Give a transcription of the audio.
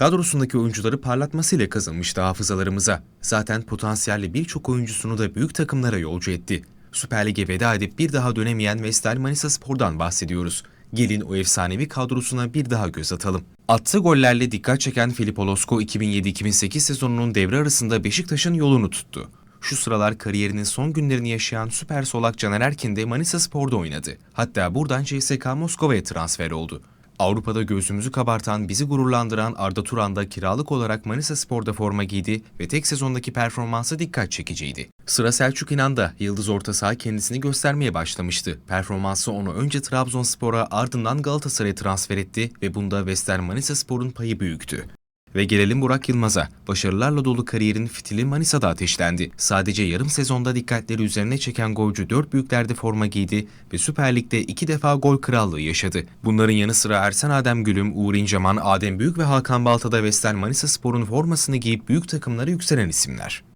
Kadrosundaki oyuncuları parlatmasıyla kazınmıştı hafızalarımıza. Zaten potansiyelli birçok oyuncusunu da büyük takımlara yolcu etti. Süper Lig'e veda edip bir daha dönemeyen Vestel Manisa Spor'dan bahsediyoruz. Gelin o efsanevi kadrosuna bir daha göz atalım. Attığı gollerle dikkat çeken Filip Olosko 2007-2008 sezonunun devre arasında Beşiktaş'ın yolunu tuttu. Şu sıralar kariyerinin son günlerini yaşayan süper solak Caner Erkin de Manisa Spor'da oynadı. Hatta buradan CSK Moskova'ya transfer oldu. Avrupa'da göğsümüzü kabartan, bizi gururlandıran Arda Turan da kiralık olarak Manisa Spor'da forma giydi ve tek sezondaki performansı dikkat çekiciydi. Sıra Selçuk İnan'da Yıldız Orta Saha kendisini göstermeye başlamıştı. Performansı onu önce Trabzonspor'a ardından Galatasaray'a transfer etti ve bunda Western Manisa Spor'un payı büyüktü. Ve gelelim Burak Yılmaz'a. Başarılarla dolu kariyerin fitili Manisa'da ateşlendi. Sadece yarım sezonda dikkatleri üzerine çeken golcü dört büyüklerde forma giydi ve Süper Lig'de iki defa gol krallığı yaşadı. Bunların yanı sıra Ersen Adem Gülüm, Uğur İnceman, Adem Büyük ve Hakan Balta da Vestel Manisa Spor'un formasını giyip büyük takımlara yükselen isimler.